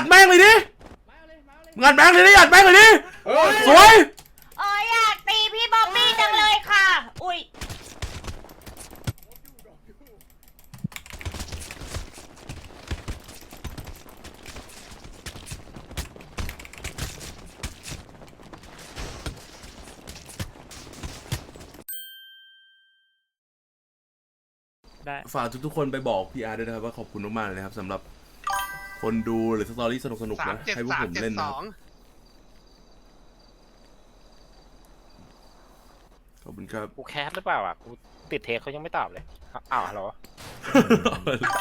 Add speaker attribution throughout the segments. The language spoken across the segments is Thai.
Speaker 1: อัดแม่งเลยดิมึงอัดแม่งเลยดิอัดแม่งเลยดิสวย
Speaker 2: เอ้ยอยากตีพี่บ๊อบบี้จังเลยค่ะ อุ้ย
Speaker 3: ได้
Speaker 1: ฝากทุกๆคนไปบอกพี่อาร์ด้วยนะครับว่าขอบคุณมากๆเลยนะครับสำหรับ คนดูหรือสตอรี่สนุกๆ
Speaker 4: สาม
Speaker 1: นะ
Speaker 4: เจ็ด
Speaker 1: ให้พวก
Speaker 4: สาม
Speaker 1: ผม
Speaker 4: เจ็ด
Speaker 1: เล่น
Speaker 4: ส
Speaker 1: นะค
Speaker 4: อ
Speaker 1: รับ
Speaker 4: ง
Speaker 1: ขอบคุณครับ
Speaker 3: กูแคสหรือเปล่าอะ กูติดเทคเขายังไม่ตอบเลยอ้าวฮัลโหล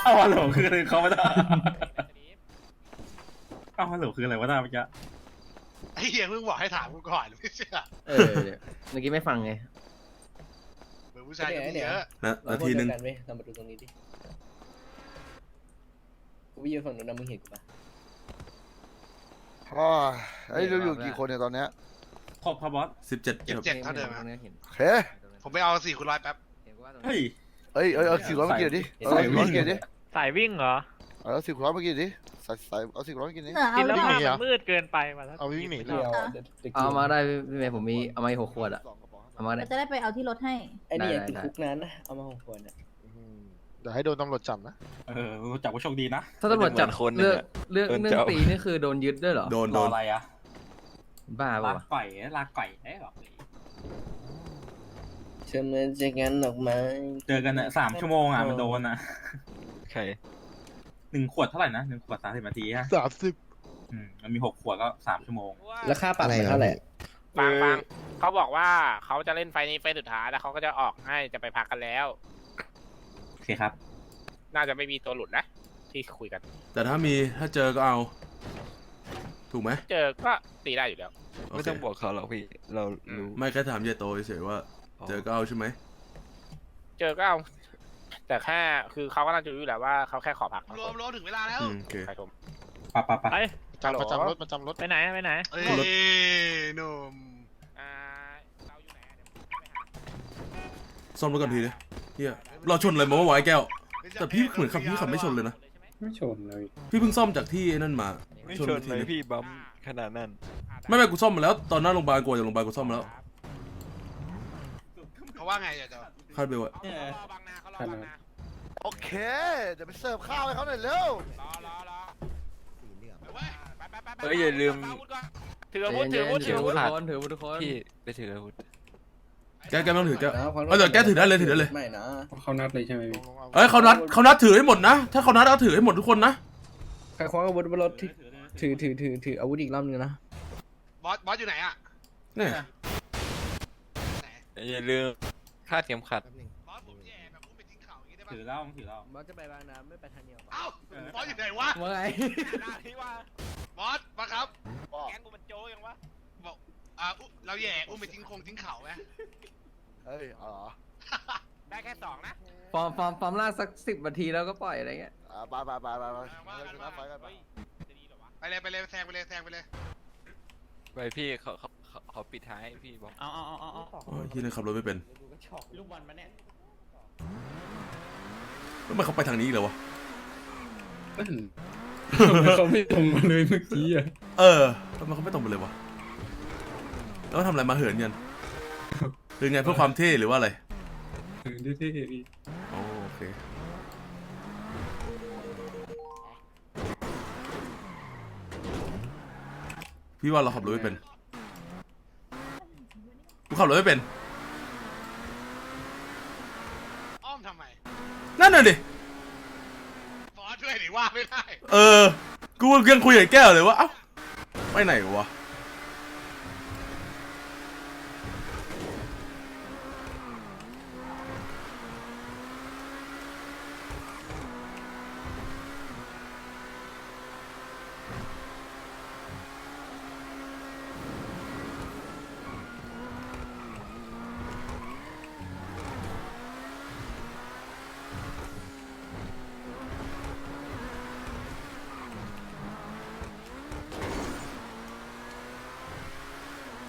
Speaker 5: เอาฮัลโหลคืออะไรเขาไม่ได้เอาฮัลโหลคืออะไรวะท่าเมื่อกี้
Speaker 4: ไอ้เหี้ยเพิ่งบอกให้ถามกูก่อนไม่เชื่อ
Speaker 6: เออเดี๋ยวเมื่อกี้ไม่ฟังไง
Speaker 4: เหมือนผู้ชายจะมีเยอะ
Speaker 1: นะนาทีหนึ่ง
Speaker 7: เราเรามาดูตรงนี้ดิกู ไปยืนฝั่งนู้นนะมึงเห็นกูปะ
Speaker 8: อ๋อเฮ้ยเราอยู่กี่คนเนี่ยตอนเนี้ย
Speaker 5: ครบครับบอส
Speaker 1: สิบเจ็ด
Speaker 4: เจ็ดเจ็ดเท่าเดิมครับ
Speaker 6: เห็น
Speaker 8: โอเค
Speaker 4: ผมไปเอาสี่คูณร้อยแป๊บ
Speaker 6: เห็นว่าตรง
Speaker 5: เฮ้ย
Speaker 8: เอ้ยเอ้ยเอาสี่ร้อยมากินดิเอาสี่ร้อยมากินดิ
Speaker 3: สายวิ่งเหรอ
Speaker 8: เอาสี่ร้อยมากินดิใส่ใส่เอาสี่ร้อยมากินดิ
Speaker 3: กินแล้ว
Speaker 9: วิ่งหนี
Speaker 3: มัน
Speaker 9: เหรอ
Speaker 3: มืดเกินไปมาแล้ว
Speaker 9: เอาวิ่งหนี
Speaker 7: เดียวเดี๋ยวเดี๋ยว
Speaker 6: เอามาได้พี่เมย์ผมมีเอามาอีกหกขวดอะ
Speaker 8: สองกระป๋อง
Speaker 6: เอามาได้
Speaker 2: เราจะได้ไปเอาที่รถให้
Speaker 7: ไอ้นี่ยัง
Speaker 6: ได้
Speaker 7: ติด
Speaker 6: ได้
Speaker 7: คุกนานนะ เอามาหกขวดอะ
Speaker 9: เดี๋ยวให้โดนตำรวจจับนะ
Speaker 5: เออรู้จักว่าโชคดีนะ
Speaker 6: ถ้าตำรวจจับ
Speaker 9: เหมือนคนหนึ่
Speaker 6: เลื
Speaker 9: ง
Speaker 6: อก
Speaker 9: อะ
Speaker 6: เลือก
Speaker 9: โดน
Speaker 6: เรื่อง
Speaker 9: จับ
Speaker 6: ปีนี่คือโดนยึดด้วยเหรอ
Speaker 1: โดน
Speaker 5: ร
Speaker 1: โด
Speaker 5: อนอะไรอะ
Speaker 6: บ้า
Speaker 5: ลา
Speaker 6: ป่ะวะ
Speaker 5: ก่อยลาก่อยได้หรอ
Speaker 7: เชื่อมันจะงั้นออกมา
Speaker 5: เจอกันอะสามชั่วโมงอะมันโดนอะ
Speaker 9: ใคร
Speaker 5: หนึ่งขวดเท่าไหร่นะหนึ่งขวดสามสิบนาทีอะ
Speaker 9: สามสิบ
Speaker 5: อืมมันมีหกขวดก็สามชั่วโมง
Speaker 7: แล้วค่าปรับมันเท่าไหร่
Speaker 3: ฟังฟังเขาบอกว่าเขาจะเล่นไฟนี้ไฟสุดท้ายแล้วเขาก็จะออกให้จะไปพักกันแล้ว
Speaker 5: โอ เคครับ
Speaker 3: น่าจะไม่มีตัวหลุดนะ ที่คุยกัน
Speaker 1: แต่ถ้ามีถ้าเจอก็เอา ถูกไหม
Speaker 3: เจอก็ตีได้อยู่แล้ว
Speaker 1: โอ
Speaker 9: ไม่
Speaker 1: เค
Speaker 9: ต้องบอกเขาหรอกพี่ เรารู้
Speaker 1: ไม่แค่ถามยายโตเฉยๆว่าเจอก็เอาใช่ไหม
Speaker 3: เจอก็เอา แต่แค่คือเขาก็น่าจะรู้อยู่แล้วว่าเขาแค่ขอพัก
Speaker 4: รวมรวมถึงเวลาแล้ว
Speaker 1: อืมโอเค
Speaker 3: ใครชม
Speaker 5: ปะปะปะ
Speaker 3: ไป
Speaker 9: จำประจำรถประจำรถ
Speaker 3: ไปไหนไปไหน
Speaker 4: เอ้ยหนุ่ม
Speaker 3: อ่าเราอยู่ไหนอะเดี๋ยวผมไปหา
Speaker 1: ซ่อมรถก่อนทีดิเฮีย เราชนอะไรมาว่าวะไอ้แก้ว แต่พี่เหมือนขับพี่ขับไม่ชนเลยนะ
Speaker 7: ไม่ชนเลย
Speaker 1: พี่เพิ่งซ่อมจากที่นั่นมา
Speaker 9: ไม่
Speaker 1: ชน
Speaker 9: ชน
Speaker 1: ไปที
Speaker 9: เลย
Speaker 1: นึง
Speaker 9: พี่บัมขนาดนั้น
Speaker 1: ไม่ไม่กูซ่อมมาแล้ว ตอนหน้าโรงพยาบาลกูออกจากโรงพยาบาลกูซ่อมมาแล้ว
Speaker 4: เขาว่าไงอย่าจะ
Speaker 1: คาดเบลอะ
Speaker 3: เขารอบางนาเขารอบางนา
Speaker 8: โอเค เดี๋ยวไปเสิร์ฟข้าวให้เขาหน่อยเร็ว
Speaker 3: รอรอรอ
Speaker 4: ไปเว้ย
Speaker 3: ไปไปไปไป
Speaker 9: เอ้ยอย่าลืม
Speaker 3: ถืออาวุธถืออาวุธถืออาวุธ
Speaker 6: ทุกคนถืออาวุธทุกคน
Speaker 9: พี่ไปถืออาวุธ
Speaker 1: แกแกไม่ต้องถือแกเอาเดี๋ยวแกถือได้เลยถือได้เลย
Speaker 7: ไม่นะ
Speaker 5: เขานัดเลยใช่ไหม
Speaker 9: ลงลงเอา
Speaker 1: เอ้ยเขานัดเขานัดถือให้หมดนะ ถ้าเขานัดเอาถือให้หมดทุกคนนะ
Speaker 7: ใครคว้าอาวุธบนรถที่ถือถือถือถืออาวุธอีกรอบนึงนะ
Speaker 4: บอสบอสอยู่ไหนอะ
Speaker 1: เนี่ย
Speaker 9: อย่าลืมคาดเข็มขัด
Speaker 4: บอสผมแย่แบบอุ้มไปทิ้งเขาอย่างงี้ได้ปะ
Speaker 5: ถือเหล้าถือเหล้า
Speaker 7: บอสจะไปบางนาไม่ไปทางเดียว
Speaker 4: เอ้าบอสอยู่ไหนวะ
Speaker 6: ว่าไง
Speaker 3: ที่ว่า
Speaker 4: บอสมาครับ
Speaker 3: แกงกูมันโจยังวะ
Speaker 4: บอก อ่าอุ๊เราแย่อุ้มไปทิ้งคงทิ้งเขาไหม
Speaker 8: เฮ้ยเอาเหรอ
Speaker 3: ได้แค่สองนะ
Speaker 6: ฟอร์มฟอร์มฟอร์มล่ากสักสิบนาทีแล้วก็ปล่อยอะไรเงี้ย
Speaker 8: อ่าไปไปไปไปไป
Speaker 3: ว่ากัน
Speaker 8: ไป
Speaker 3: ว่า
Speaker 8: ไปไป
Speaker 3: เฮ้ยจะดีเหรอวะ
Speaker 4: ไปเลยไปเลยแซงไปเลยแซงไปเลย
Speaker 9: ไปพี่เขาเขาเขาเขาปิดท้ายให้พี่บอก
Speaker 3: เอาเอาเอาเอา
Speaker 1: โอ้ยที่นี่ขับรถไม่เป็น
Speaker 3: ลูกบอลมาเนี่ย
Speaker 1: แล้วมันเขาไปทางนี้อีกแล้ววะ
Speaker 5: เขาไม่ตรงมาเลยเมื่อกี้อะ
Speaker 1: เออทำไมเขาไม่ตรงไปเลยวะ แล้วทำอะไรมาเหินกันคือไงเพื่อความเท่หรือว่าอะไร
Speaker 5: เท่ๆพี่
Speaker 1: อ๋อโอเคพี่ว่าเราขับรถไม่เป็นกูขับรถไม่เป็น
Speaker 4: อ้อมทำไม
Speaker 1: นั่นน่ะดิ
Speaker 4: บอสช่วยหนิว่าไม่ได้
Speaker 1: เออ กูยังคุยกับแก้วเลยว่า เอ้า ไปไหนวะ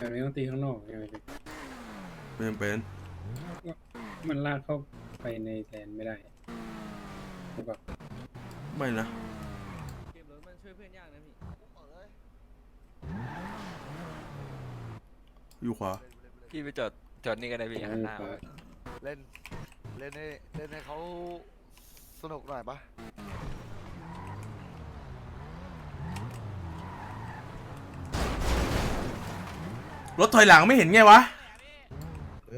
Speaker 5: แต่ไม่ต้องตีข้างนอกยังไรเลย
Speaker 1: ไม่จำเป็น
Speaker 5: มันลากเข้าไปในแทนไม่ได้
Speaker 1: ไม่นะ
Speaker 6: เก็บรถมันช่วยเพื่อนยากนะพี่
Speaker 1: อยู่ขวา
Speaker 9: พี่ไปจอดจอดนี่กันได้พี่ข้หน้า
Speaker 8: เล่น เล่นให้เล่นให้เขาสนุกหน่อยปะ
Speaker 1: รถถอยหลังไม่เห็นไงวะ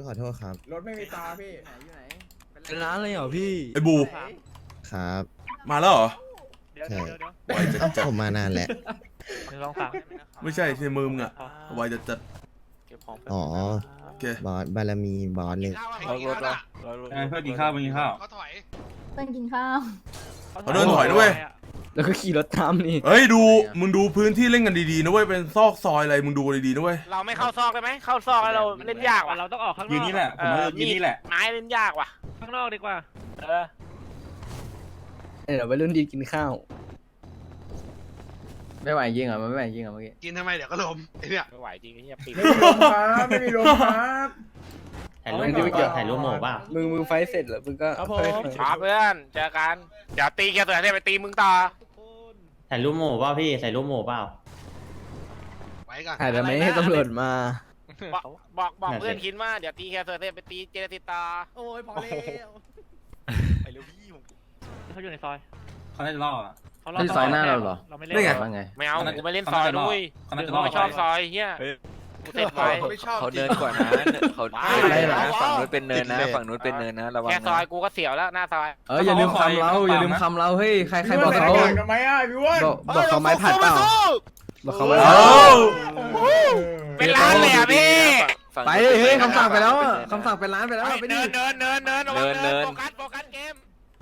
Speaker 10: ขอโทษครับ
Speaker 7: รถไม่มีตาพี่
Speaker 6: อยู่ไหน
Speaker 10: เป็นร้านเลยเหรอพี่
Speaker 1: ไอ้บู
Speaker 10: ครับ
Speaker 1: มาแล้วเหรอ
Speaker 10: ใช่
Speaker 1: ไวจัดจัด
Speaker 10: ผมมานานแล้ว
Speaker 3: ลองฟัง
Speaker 1: ไม่ใช่ใช่มือมึงอะไวจัดจัด
Speaker 3: เก็บของ
Speaker 10: อ๋อ
Speaker 1: โอเค
Speaker 10: บอสบารมีบอสเลย
Speaker 9: เรารถเราเรารถ
Speaker 5: เพื่อนกินข้าว เพื่อนกินข้าว
Speaker 4: เขาถอย
Speaker 2: เพื่อนกินข้าว
Speaker 1: เขาเดินถอยด้วย
Speaker 7: แล้วก็ขี่รถตามนี่
Speaker 1: เฮ้ยดูมึงดูพื้นที่เล่นกันดีๆนะเว้ยเป็นซอกซอยอะไรมึงดูดีๆนะเว้ย
Speaker 3: เราไม่เข้าซอกได้ไหมเข้าซอกแล้วเราเล่นยากว่ะ
Speaker 5: เราต้องออกข้างนอกยืนนี่แหละ ผมว่ายืนนี่แหละ
Speaker 3: ไม้เล่นยากว่ะ
Speaker 5: ข้างนอกดีกว่า
Speaker 3: เออ
Speaker 7: เดี๋ยวไปรุ่นดีกินข้าว
Speaker 6: ไม่ไหวจริงเหรอมันไม่ไหวจริงเหรอเมื่อกี้
Speaker 4: กินทำไมเดี๋ยวก็ล้มไอ้เนี่ย
Speaker 3: ไม่ไหวจริงไอ้เหี้ยปีน
Speaker 7: ไม่มีลมครับไม่มีลมครับ
Speaker 5: ถ่ายรูปที่ไม่เกี่ยวถ่ายรูปหมู่ป่ะ
Speaker 7: มึงมึงไฟท์เสร็จแล้วมึงก็
Speaker 5: ครับผม
Speaker 7: ค่อย
Speaker 3: ครับเพื่อนเจอกันเดี๋ยวตีแกตัวไหนไปตีมึงต่อ
Speaker 5: ถ่ายรูปหมู่เปล่าพี่ถ่ายรูปหมู่เปล่า
Speaker 4: ไว้ก่อน
Speaker 7: ถ่ายแต่ไม่ให้ตำรวจมา
Speaker 3: บอกบอกบอก
Speaker 5: นั่นสิ
Speaker 3: เพื่อนคิดว่าเดี๋ยวตีแกตัวไหนไปตีเจติตา
Speaker 7: โอ้ยพอแล้ว
Speaker 9: ไปเร็วพี่ผม
Speaker 5: เขาอยู่ในซอยเขาได้ล่อ
Speaker 6: เขาที่ซอยหน้าเราเหรอ
Speaker 5: เราไม่
Speaker 1: นี่ไง
Speaker 6: ว่าไง
Speaker 3: ไม่เอา
Speaker 5: เขาน่าจะ
Speaker 3: กูไม่เล่นซอยด้วย
Speaker 5: เขาน่าจะ
Speaker 3: กูไม่ชอบซอยเฮีย กูเสร็จไว้
Speaker 4: ไม่ชอบ
Speaker 9: เขา
Speaker 4: จริ
Speaker 9: เนิ
Speaker 4: ง
Speaker 9: นกว่านะเขา
Speaker 6: อะไรเหรอ
Speaker 9: ฝั่งนู้นเป็นเนินนะ ฝั่งนู้นเป็นเนินนะระวัง
Speaker 3: แค่ซอย
Speaker 9: นะ
Speaker 3: กูก็เสียวแล้วหน้าซอย
Speaker 6: เอออย่าลืมคำเราอย่าลืมคำเราเฮ้ยใครใครบอกเขา
Speaker 7: ทำไมอะพี่อ้วน
Speaker 6: บอกบอกเขาไม้ผัดเปล่าบอกเขาไม้
Speaker 1: เอ้
Speaker 6: ผัดา
Speaker 3: เป็นร้านเลยอะพี่
Speaker 9: ฝั่ง
Speaker 6: ไป
Speaker 9: นู้น
Speaker 6: เฮ้ย
Speaker 9: ป็นนิน
Speaker 6: คำสั่งไปแล้วอะ
Speaker 9: ฝั่งนู้น
Speaker 6: คำสั่งเป็นร้านไปแล้วไปดิ
Speaker 3: เนินเนินเนินเนินระวัง
Speaker 9: เนิ
Speaker 3: เนิ
Speaker 9: น
Speaker 3: นโฟกัสโฟกัสเกม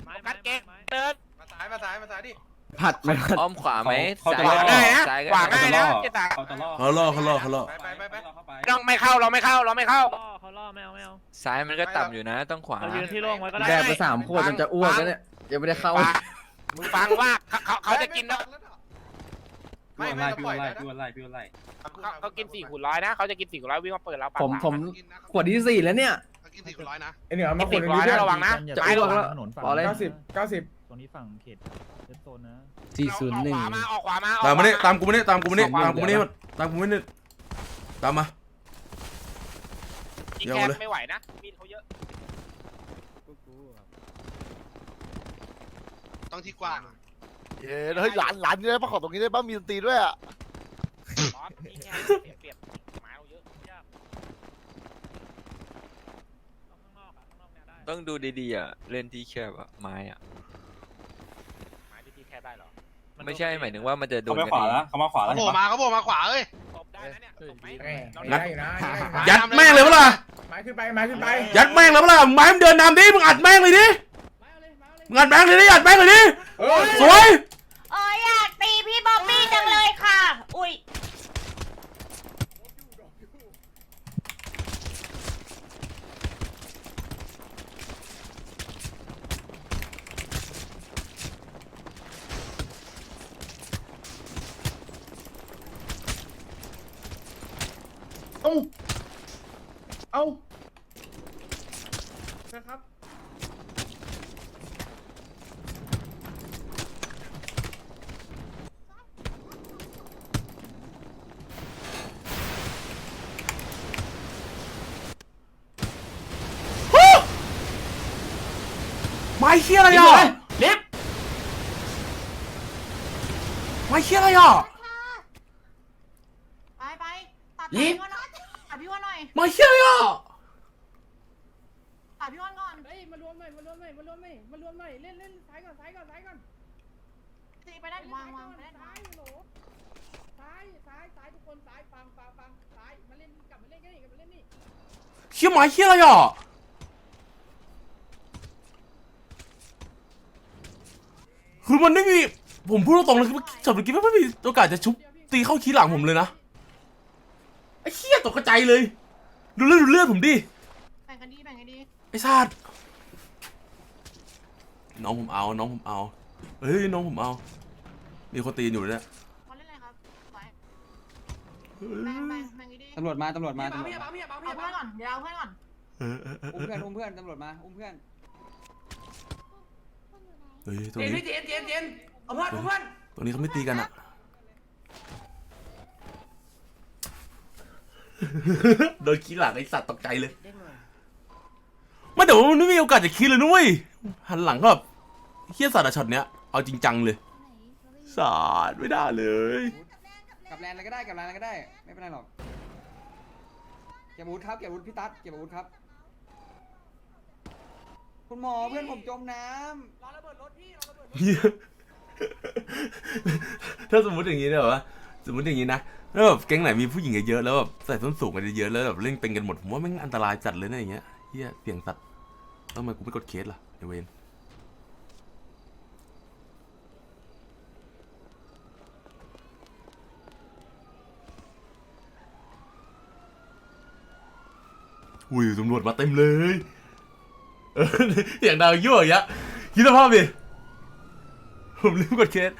Speaker 3: โฟกัสเกมเนิน
Speaker 4: มาซ้ายมาซ้ายมาซ้ายดิ
Speaker 6: ผัดไม่ผัด
Speaker 9: อ้อมขวาไหม
Speaker 5: เขาจะ
Speaker 9: ซ้าย
Speaker 5: ล่อ
Speaker 3: ได้นะ
Speaker 9: ซ้ายก็
Speaker 3: ขวาง
Speaker 9: ได้
Speaker 3: ง่ายนะเจตา
Speaker 5: เขาจะล่อ
Speaker 1: เขาล่อเขาล่อเขาล่อ
Speaker 4: ไปไปไปไป
Speaker 3: ต้องไม่เข้าเราไม่เข้าเราไม่เข้า
Speaker 5: เขาล่อไม่เอาไม่เอา
Speaker 9: ซ้ายมันก็ต่ำอยู่นะ ต้องขวา
Speaker 5: เรายืนที่โล่งไว้ก็ได้
Speaker 6: แดกไปสามขวดจนจะอ้วกแล้วเนี่ยยังไม่ได้เข้า
Speaker 3: ฟังมึงฟังว่าเขาเขาเขาจะกินแล้ว
Speaker 4: ไม่ไม่เราปล่อยแล้วนะ
Speaker 5: พี่วันไล่พี่วันไล่
Speaker 3: เขาเขากินสี่ขูดร้อยนะเขาจะกินสี่ขูดร้อยวิ่งมาเปิดเราปาก
Speaker 6: ผม
Speaker 3: เปล่า
Speaker 6: ผม
Speaker 4: กินนะ
Speaker 6: ขวดที่สี่แล้วเนี่ย
Speaker 4: เขากินสี่ร้อยนะ
Speaker 7: ไอเหนือ
Speaker 3: กิ
Speaker 7: มานขว
Speaker 3: สี่
Speaker 7: ด
Speaker 3: ร้อยนะระวังนะ
Speaker 6: จะ
Speaker 3: ไม้
Speaker 6: อ้ว
Speaker 3: ระ
Speaker 6: ก
Speaker 3: วัง
Speaker 6: แล้วพอเลย
Speaker 7: เก้าสิบเก้าสิบ
Speaker 5: ตรงนี้ฝั่งเขตเซฟโซนนะ
Speaker 7: สี่ศูนย์หนึ่ง
Speaker 3: ออกขวามาออกขวามาออก
Speaker 1: ตามมานี่
Speaker 3: ขว
Speaker 1: ตามกูมานี่ตามกูมานี่
Speaker 6: สองวัน
Speaker 1: ตามกูมานี่ตามกูมานี่ตามมา
Speaker 3: อีก
Speaker 1: เดี๋ยว
Speaker 3: แคบ
Speaker 1: เลย
Speaker 3: ไม่ไหวนะมีดเขาเยอะ
Speaker 4: ต้องที่กว้าง
Speaker 8: เย้เฮ้ยหลานหลานเนี่ยประกอบตรงนี้ได้บ้างมีดนตรีด้วยอะ
Speaker 3: บอสอีกแคบเปรียบเปรียบไม้เราเยอะยาก
Speaker 5: ข้างนอกอะข้างนอกเนี่ยได้
Speaker 9: ต้องดูดีๆอะ เล่นที่แคบอะ ไม้อะ
Speaker 3: ไม้ที่ที่แค บได้เหรอ
Speaker 9: ไม่ใช่หมายถึงว่ามันจะโด
Speaker 5: เขา
Speaker 9: น
Speaker 5: ไป
Speaker 9: กัน
Speaker 5: ขวา
Speaker 9: เอง
Speaker 5: แล้วเขามาขวา
Speaker 4: เขา
Speaker 5: แล้ว
Speaker 4: โผล่มาเขาโผล่มาขวาเอ้ย
Speaker 3: ตบได้นะเนี่ยตบไหม
Speaker 7: งัดอยู่นะ
Speaker 1: ยัดแม่งเลยปะล่ะ
Speaker 7: ไม้ขึ้นไปไม้ขึ้นไป
Speaker 1: ยัดแม่งเลยปะล่ะไม้มึงเดินนำดิมึงอัดแม่งเลยดิมึงอัดแม่งเลยดิอัดแม่งเลยดิ
Speaker 7: เออ
Speaker 1: สวย
Speaker 2: เอออยากตีพี่บ๊อบบี้จังเลยค่ะ อุ้ย
Speaker 7: เอ้าเอ้านะครับ
Speaker 1: ไม้ เชี่ยอะไรอะไม้เชี่ยอะไรอะ
Speaker 2: ไปไปตัดพี่วันหน่อยตัดพี่วันหน่อย
Speaker 1: ไม้เชี่ยอะไรอะ
Speaker 2: ตัดพี่วันก่อน
Speaker 7: เฮ้ยมารวมหน่อยมารวมหน่อยมารวมหน่อยมารวมหน่อยเล่นเล่นซ้ายก่อนซ้ายก่อนซ้ายก่อน
Speaker 2: ตีไปได้วางวางไปได้
Speaker 7: ซ้ายโหลซ้ายซ้ายซ้ายทุกคนซ้ายฟังฟังฟังซ้ายมาเล่นกลับมาเล่นกันนี่กลับมาเล่นนี่
Speaker 1: เชี่ยไม้เชี่ยอะไรอะ คือมันไม่มี ผมพูดตรงๆเลยคือจบเมื่อกี้ไม่มีโอกาสจะชุบตีเข้าขี้หลังผมเลยนะไอ้เชี่ยตกกระใจเลย ดูเลือดดูเลือดผมดิ
Speaker 2: แบ่งกันดีแบ่งกันดี
Speaker 1: ไอ้ซาดน้องผมเอาน้องผมเอาเฮ้ยน้องผมเอา มีคนตีนอยู่เลยเนี่ย
Speaker 2: เขาเล่นอะไรครับไปแบ่งแบ่งแบ่งกันดี
Speaker 7: ตำรวจมาตำรวจมา
Speaker 2: เอาเพื่อนก่อนเดี๋ยวเอาเพื่อนก่อน
Speaker 1: เออเออเออ
Speaker 7: อุ้มเพื่อนอุ้มเพื่อนตำรวจมาอุ้มเพื่อน
Speaker 1: เฮ้ยตรงนี้
Speaker 7: เจนเจนเจนเอาเพื่อนเอาเพื่อน
Speaker 1: ตรงนี้เขาไม่ตีกันอะโดนขี้หลังไอสัตว์ตกใจเลยไม่แต่ว่ามันไม่มีโอกาสจะคิดเลยนุ้ยหันหลังก็แบบเฮี้ยสัตว์อะช็อตเนี้ยเอาจริงจังเลยสาดไม่ได้เลย
Speaker 7: กับแลนอะไรก็ได้กับแลนอะไรก็ได้ ไม่เป็นไรหรอกเก็บอาวุธครับเก็บอาวุธพี่ตั๊ดเก็บอาวุธครับ คุณหมอเพื่อนผมจมน้ำรอระเบิดรถพี่รอระเบิดรถ
Speaker 1: เหี้ยถ้าสมมติอย่างนี้เนี่ยแบบว่าสมมติอย่างนี้นะแล้วแบบแก๊งไหนมีผู้หญิงเยอะๆแล้วแบบใส่ส้นสูงกันเยอะๆแล้วแบบเล่นเป็นกันหมดผมว่าแม่งอันตรายจัดเลยนะอย่างเงี้ยเฮียเสี่ยงสัตว์ต้องมกูไม่กดเคสล่ะไอเวนอุ้ยตำรวจมาเต็มเลย เอออย่างดาวยั่วอย่างเงี้ยคิดสภาพดิผมลืมกดเคส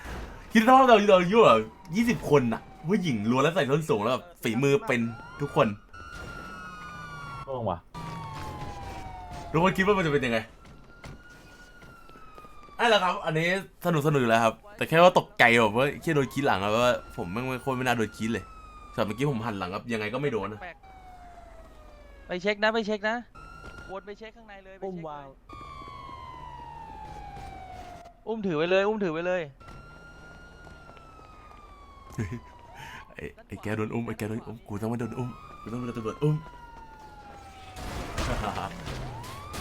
Speaker 1: คิดว่าเราเราอยู่แบบยี่สิบคนอะผู้หญิงล้วนแล้วใส่ส้นสูงแล้วแบบฝีมือเป็นทุกคน
Speaker 9: โล่งว่ะ
Speaker 1: ทุกคนคิดว่ามันจะเป็นยังไงไอ้แหละครับ อันนี้สนุกสนุกอยู่แล้วครับ แต่แค่ว่าตกใจแบบว่าแค่โดนคิดหลังอะว่าผมแม่งไม่โคตรไม่น่าโดนคิดเลยแต่เมื่อกี้ผมหันหลังครับยังไงก็ไม่โดนนะ
Speaker 9: ไปเช็คนะไปเช็คนะ วนไปเช็คข้างในเลยอุ้มวางอุ้มถือไว้เลย อุ้มถือไว้เลย
Speaker 1: ไอ้ไอ้แกโดนอุ้มไอ้แกโดนอุ้มกูต้องม่โดนอุ้มกูต้องโดนตำรวจอุ้ม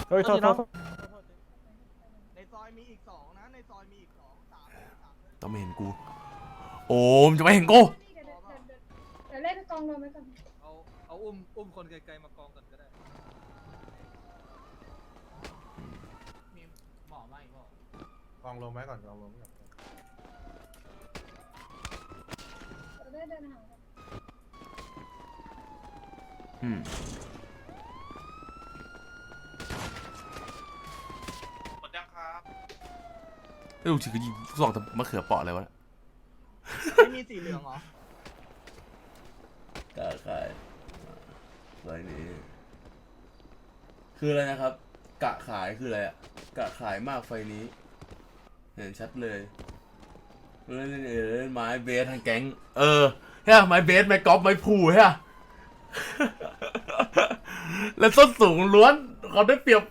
Speaker 9: เฮ้ยโทษโทษ
Speaker 7: ในซอยมีอีกสองนะ ในซอยมีอีกสองสามสาม
Speaker 1: ต้องไม่เห็นกู โอ้มจะไม่เห็นกู
Speaker 2: เดี๋ยวเดี๋ยวเล่นกองรวมไว้ก่อน
Speaker 5: เอาเอาอุ้มอุ้มคนไกลๆมากองกันก็ได้
Speaker 4: กองลงไว้ก่อนกองลงไว้ก่อน
Speaker 2: เราได้เดินหา
Speaker 1: อืม
Speaker 4: หมดยังครับ
Speaker 1: ไอ้ลูกชิคกี้ยิงลูกซองแต่มะเขือเปราะอะไรวะเนี่ย
Speaker 7: ไม่มีสีเหลืองเหรอ
Speaker 1: กาขายไฟนี้คืออะไรนะครับ กะขายคืออะไรอะกะขายมากไฟนี้ เห็นชัดเลยเล่นเล่นเล่นไม้เบสทางแก๊ง เออเฮ้ยไม้เบสไม้กอล์ฟไม้พูใช่ปะแล้วส้นสูงล้วนเขาได้เปรียบ